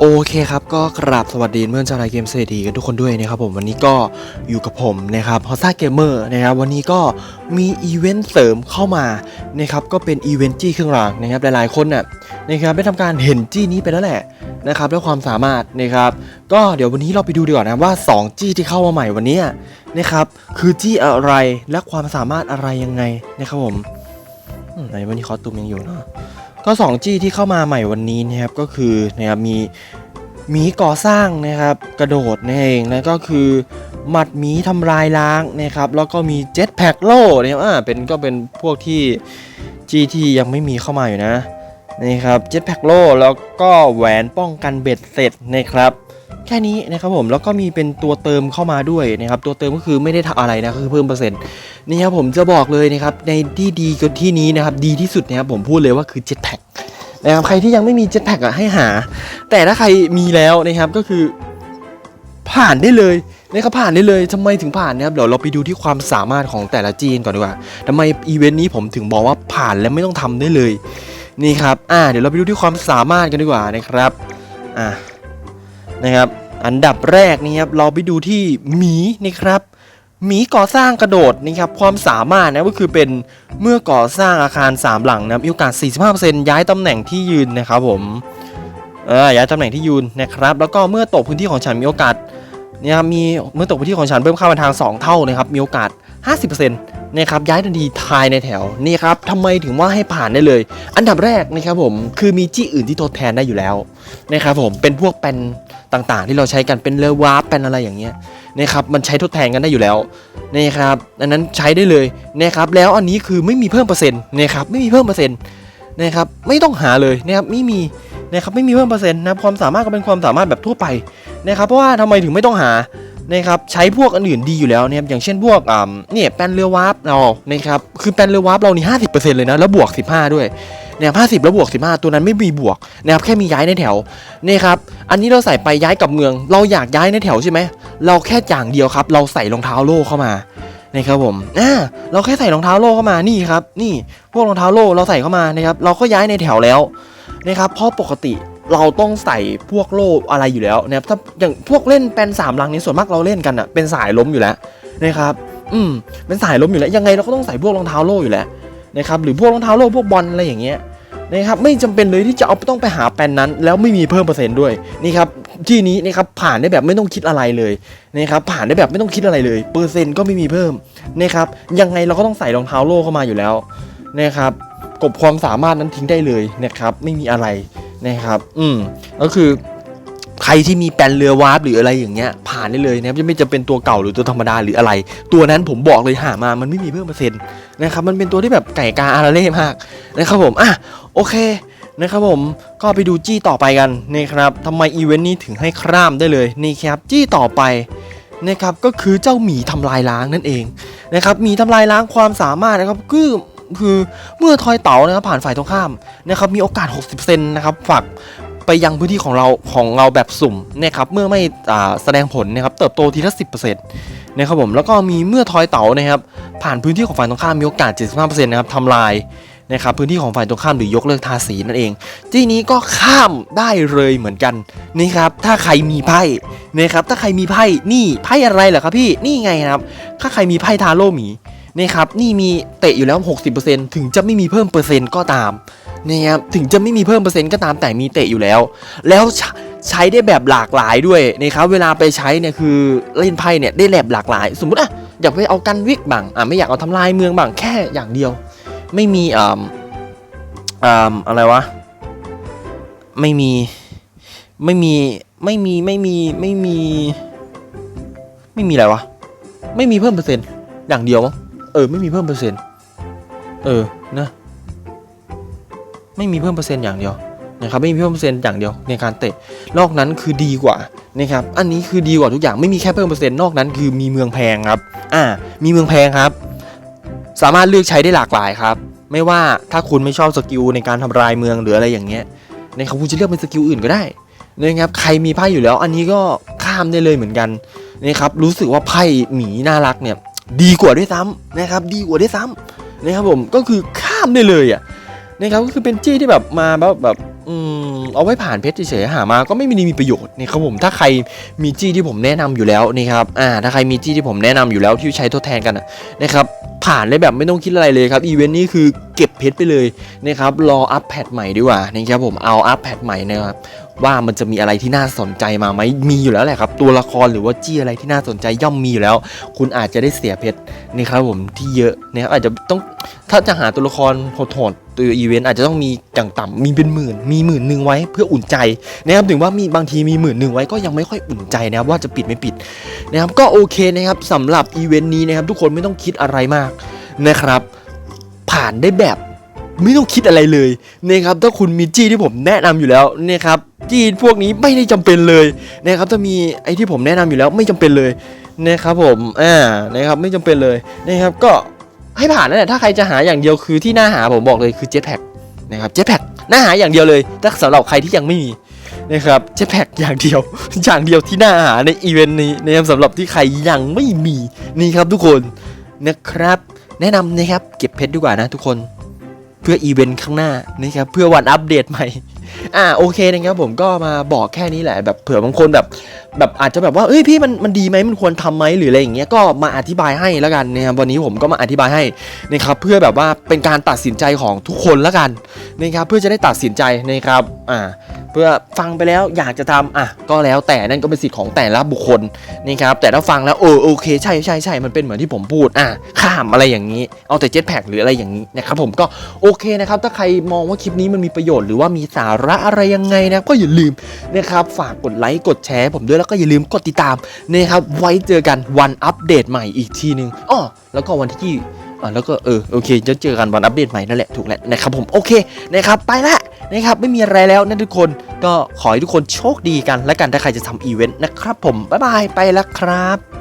โอเคครับก็กราบสวัสดีเพื่อนชาวไทยเกมเศรษฐีกันทุกคนด้วยนะครับผมวันนี้ก็อยู่กับผมนะครับฮอซ่าเกมเมอร์นะครับวันนี้ก็มีอีเวนต์เสริมเข้ามานะครับก็เป็นอีเวนต์จี้เครื่องรางนะครับหลายๆคนน่ะนะครับได้ทำการเห็นจี้นี้ไปแล้วแหละนะครับด้วยความสามารถนะครับก็เดี๋ยววันนี้เราไปดูดีกว่านะว่า 2 จี้ที่เข้ามาใหม่วันนี้นะครับคือจี้อะไรและความสามารถอะไรยังไงนะครับผมไหนวันนี้คอตูมยังอยู่เนาะ ก็ 2G ที่เข้ามาใหม่วันนี้นะครับก็คือนะครับมีหมีก่อสร้างนะครับกระโดดนั่นเองนะก็คือหมัดหมีทำลายล้างนะครับแล้วก็มีเจ็ตแพ็กโล่นะครับอ่าเป็นก็เป็นพวกที่ G ที่ยังไม่มีเข้ามาอยู่นะนี่ครับเจ็ตแพ็กโล่แล้วก็แหวนป้องกันเบ็ดเสร็จนะครับ แค่นี้นะครับผมแล้วก็มีเป็นตัวเติมเข้ามาด้วยนะครับตัวเติมก็คือไม่ได้ทำอะไรนะคือเพิ่มเปอร์เซ็นต์นี่ครับผมจะบอกเลยนะครับในที่ดีกว่าที่นี้นะครับดีที่สุดนะครับผมพูดเลยว่าคือเจ็ตแพ็กนะครับใครที่ยังไม่มีเจ็ตแพ็กอะให้หา แต่ถ้าใครมีแล้วนะครับก็คือผ่านได้เลยนะครับผ่านได้เลยทำไมถึงผ่านนะครับเดี๋ยวเราไปดูที่ความสามารถของแต่ละจีนก่อนดีกว่าทำไมอีเวนต์นี้ผมถึงบอกว่าผ่านและไม่ต้องทำได้เลยนี่ครับอ่าเดี๋ยวเราไปดูที่ความสามารถกันดีกว่านะครับอ่า นะครับ อันดับแรกนี่ครับเราไปดูที่หมีนะครับหมีก่อสร้างกระโดดนะครับความสามารถนะก็คือเป็นเมื่อก่อสร้างอาคาร 3 หลังนะมีโอกาส 45%ย้ายตำแหน่งที่ยืนนะครับผมเออย้ายตำแหน่งที่ยืนนะครับ แล้วก็เมื่อตกพื้นที่ของฉันมีโอกาสเนี่ยมีเมื่อตกพื้นที่ของฉันเพิ่มค่ามาทาง 2 เท่านะครับมีโอกาส 50%นะครับย้ายทันทีทายในแถวนี่ครับทำไมถึงว่าให้ผ่านได้เลย อันดับแรกนะครับผมคือมีจี้อื่นที่ทดแทนได้อยู่แล้วนะครับผมเป็นพวกเป็น ต่างๆ ที่เราใช้กันเป็นเลวาร์ปเป็นอะไรอย่างเงี้ยนะครับมันใช้ทดแทนกันได้อยู่แล้วนะครับอันนั้นใช้ได้เลยนะครับแล้วอันนี้คือไม่มีเพิ่มเปอร์เซ็นต์นะครับไม่มีเพิ่มเปอร์เซ็นต์นะครับไม่ต้องหาเลยนะครับไม่มีนะครับไม่มีเพิ่มเปอร์เซ็นต์นะครับความสามารถก็เป็นความสามารถแบบทั่วไปนะครับเพราะว่าทำไมถึงไม่ต้องหา นะครับใช้พวกอันอื่นดีอยู่แล้วเนะครับอย่างเช่นพวกอ่าเนี่ยแปนเรือวาร์ปเรานะครับคือแปนเรือวาร์ปเรานี่ห้าสิบเปอร์เซ็นต์เลยนะแล้วบวกสิบห้าด้วยนะครับห้าสิบแล้วบวกสิบห้าตัวนั้นไม่มีบวกนะครับแค่มีย้ายในแถวนี่ครับอันนี้เราใส่ไปย้ายกลับเมือง เราอยากย้ายในแถวใช่ไหมเราแค่อย่างเดียวครับ เราใส่รองเท้าโล่เข้ามานะครับผมอ่าเราแค่ใส่รองเท้าโล่เข้ามานี่ครับ นี่พวกรองเท้าโล่เราใส่เข้ามานะครับเราก็ย้ายในแถวแล้วนะครับเพราะปกติ เราต้องใส่พวกโล่อะไรอยู่แล้วนะครับถ้าอย่างพวกเล่นแปนสามลังนี้ส่วนมากเราเล่นกันอะเป็นสายล้มอยู่แล้วนะครับ อืมเป็นสายล้มอยู่แล้วยังไงเราก็ต้องใส่พวกรองเท้าโล่อยู่แล้วนะครับหรือพวกรองเท้าโล่พวกบอลอะไรอย่างเงี้ยนะครับไม่จำเป็นเลยที่จะเอาต้องไปหาแปนนั้น แล้วไม่มีเพิ่มเปอร์เซ็นต์ด้วยนี่ครับที่นี้นะครับผ่านได้แบบไม่ต้องคิดอะไรเลยนะครับผ่านได้แบบไม่ต้องคิดอะไรเลย เปอร์เซ็นต์ก็ไม่มีเพิ่มนะครับยังไงเราก็ต้องใส่รองเท้าโล่เข้ามาอยู่แล้วนะครับกบความสามารถนั้นทิ้งได้เลยนะครับไม่มีอะไร นะครับ อืมก็คือใครที่มีแปลนเรือวาร์ปหรืออะไรอย่างเงี้ยผ่านได้เลยนะครับจะไม่จะเป็นตัวเก่าหรือตัวธรรมดาหรืออะไร ตัวนั้นผมบอกเลยหามามันไม่มีเพิ่มเปอร์เซ็นต์นะครับมันเป็นตัวที่แบบไก่กาอาราเล่มากนะครับผมอะโอเคนะครับผมก็ไปดูจี้ต่อไปกันนะครับทำไมอีเวนต์นี้ถึงให้คร่ามได้เลยนี่ครับจี้ต่อไปนะครับก็คือเจ้าหมีทำลายล้างนั่นเองนะครับหมีทำลายล้างความสามารถนะครับคือ คือเมื่อทอยเต๋านะครับผ่านฝ่ายตรงข้ามนะครับมีโอกาส 60%นนะครับฝากไปยังพื้นที่ของเราของเราแบบสุ่มนะครับเมื่อไม่แสดงผลนะครับเติบโตทีละ10%นะครับผมแล้วก็มีเมื่อทอยเต๋านะครับผ่านพื้นที่ของฝ่ายตรงข้ามมีโอกาส 75%นะครับทำลายนะครับพื้นที่ของฝ่ายตรงข้ามหรือยกเลิกทาสีนั่นเอง ที่นี้ก็ข้ามได้เลยเหมือนกันนี่ครับถ้าใครมีไพ่นะครับถ้าใครมีไพ่นี่ไพ่อะไรเหรอครับพี่นี่ไงครับ ถ้าใครมีไพ่ทาโร่หมี นี่ครับนี่มีเตะอยู่แล้ว 60%ถึงจะไม่มีเพิ่มเปอร์เซ็นต์ก็ตามนะครับถึงจะไม่มีเพิ่มเปอร์เซ็นต์ก็ตามแต่มีเตะอยู่แล้ว แล้วใช้ได้แบบหลากหลายด้วยนะครับเวลาไปใช้เนี่ยคือเล่นไพ่เนี่ยได้แบบหลากหลาย สมมติอะอยากไปเอากันวิกบ้างอะไม่อยากเอาทำลายเมืองบ้างแค่อย่างเดียว ไม่มีอ่าอ่าอะไรวะไม่มีไม่มีไม่มีไม่มีไม่มี ไม่มีอะไรวะ ไม่มีเพิ่มเปอร์เซ็นต์อย่างเดียวมั้ง เออ ไม่มีเพิ่มเปอร์เซ็นต์ เออ นะ ไม่มีเพิ่มเปอร์เซ็นต์อย่างเดียวนะครับ ไม่มีเพิ่มเปอร์เซ็นต์อย่างเดียวในการเตะ นอกนั้นคือดีกว่านะครับ อันนี้คือดีกว่าทุกอย่าง ไม่มีแค่เพิ่มเปอร์เซ็นต์ นอกนั้นคือมีเมืองแพงครับ อ่า มีเมืองแพงครับ สามารถเลือกใช้ได้หลากหลายครับ ไม่ว่าถ้าคุณไม่ชอบสกิลในการทำลายเมืองหรืออะไรอย่างเงี้ยนะครับคุณจะเลือกเป็นสกิลอื่นก็ได้นะครับ ใครมีไพ่อยู่แล้ว อันนี้ก็ข้ามได้เลยเหมือนกันนะครับ รู้สึกว่าไพ่หมีน่ารักเนี่ย ดีกว่าด้วยซ้ำนะครับ ดีกว่าด้วยซ้ำนะครับผมก็คือข้ามได้เลยอะนะครับก็คือเป็นจี้ที่แบบมาแบบแบบอืมำเอาไว้ผ่านเพชรเฉยๆหามาก็ไม่มีมีประโยชน์นี่ครับผมถ้าใครมีจี้ที่ผมแนะนำอยู่แล้วนี่ครับอ่าถ้าใครมีจี้ที่ผมแนะนำอยู่แล้วที่ใช้ทดแทนกันอะนะครับผ่านได้แบบไม่ต้องคิดอะไรเลยครับอีเวนต์นี้คือเก็บเพชรไปเลยนะครับรออัปแพทใหม่ดีกว่านะครับผมเอาอัปแพทใหม่นะครับ ว่ามันจะมีอะไรที่น่าสนใจมาไหมมีอยู่แล้วแหละครับ ตัวละครหรือว่าจี้อะไรที่น่าสนใจย่อมมีอยู่แล้ว คุณอาจจะได้เสียเพชรนี่ครับผมที่เยอะนะครับอาจจะต้องถ้าจะหาตัวละครโหดๆตัวอีเวนต์อาจจะต้องมีอย่างต่ำมีเป็นหมื่น มีหมื่นหนึ่งไว้เพื่ออุ่นใจนะครับถึงว่ามีบางทีมีหมื่นหนึ่งไว้ก็ยังไม่ค่อยอุ่นใจนะครับว่าจะปิดไม่ปิดนะครับก็โอเคนะครับสำหรับอีเวนต์นี้นะครับทุกคนไม่ต้องคิดอะไรมากนะครับ ผ่านได้แบบไม่ต้องคิดอะไรเลยนะครับถ้าคุณมีจี้ที่ผมแนะนำอยู่แล้วนะครับ จี้พวกนี้ไม่ได้จำเป็นเลยนะครับถ้ามีไอ้ที่ผมแนะนำอยู่แล้วไม่จำเป็นเลยนะครับผมอ่านะครับไม่จำเป็นเลยนะครับก็ให้ผ่านนั่นแหละถ้าใครจะหาอย่างเดียวคือที่หน่าหาผมบอกเลยคือเจ็ตแพ็นะครับเจ็ตแพ็น่าหาอย่างเดียวเลยถ้าสำหรับใครที่ยังไม่มีนะครับเจ็ตแพ็อย่างเดียว อย่างเดียวที่หน่าหาในอีเวนต์นี้นะครับสำหรับที่ใครยังไม่มีนี่ครับทุกคนนะครับ แนะนำนะครับเก็บเพชรดีกว่านะทุกคน เพื่ออีเวนต์ข้างหน้านะครับเพื่อวันอัปเดตใหม่ อ่าโอเคนะครับผมก็มาบอกแค่นี้แหละแบบเผื่อบางคนแบบ แบบอาจจะแบบว่าเอ้ยพี่มันมันดีไหมมันควรทำไหมหรืออะไรอย่างเงี้ยก็มาอธิบายให้แล้วกันนะครับวันนี้ผมก็มาอธิบายให้นะครับเพื่อแบบว่าเป็นการตัดสินใจของทุกคนแล้วกันนะครับเพื่อจะได้ตัดสินใจนะครับอ่า เพื่อฟังไปแล้วอยากจะทำอะก็แล้วแต่นั่นก็เป็นสิทธิ์ของแต่ละบุคคลนะครับแต่ถ้าฟังแล้วเออโอเคใช่ใช่ใช่มันเป็นเหมือนที่ผมพูดอะข้ามอะไรอย่างนี้ เอาแต่เจ็ตแพ็กหรืออะไรอย่างนี้นะครับผมก็โอเคนะครับ ถ้าใครมองว่าคลิปนี้มันมีประโยชน์หรือว่ามีสาระอะไรยังไงนะก็อย่าลืมนะครับฝากกดไลค์กดแชร์ผมด้วยแล้วก็อย่าลืมกดติดตามนะครับไว้เจอกันวันอัปเดตใหม่อีกทีหนึ่งอ้อแล้วก็วันที่ อ่าแล้วก็เออโอเคจะเจอกันวันอัปเดตใหม่นั่นแหละถูกแล้วนะครับผมโอเคนะครับไปละนะครับไม่มีอะไรแล้วนะทุกคนก็ขอให้ทุกคนโชคดีกันและกันถ้าใครจะทำอีเวนต์นะครับผมบ๊ายบายไปแล้วครับ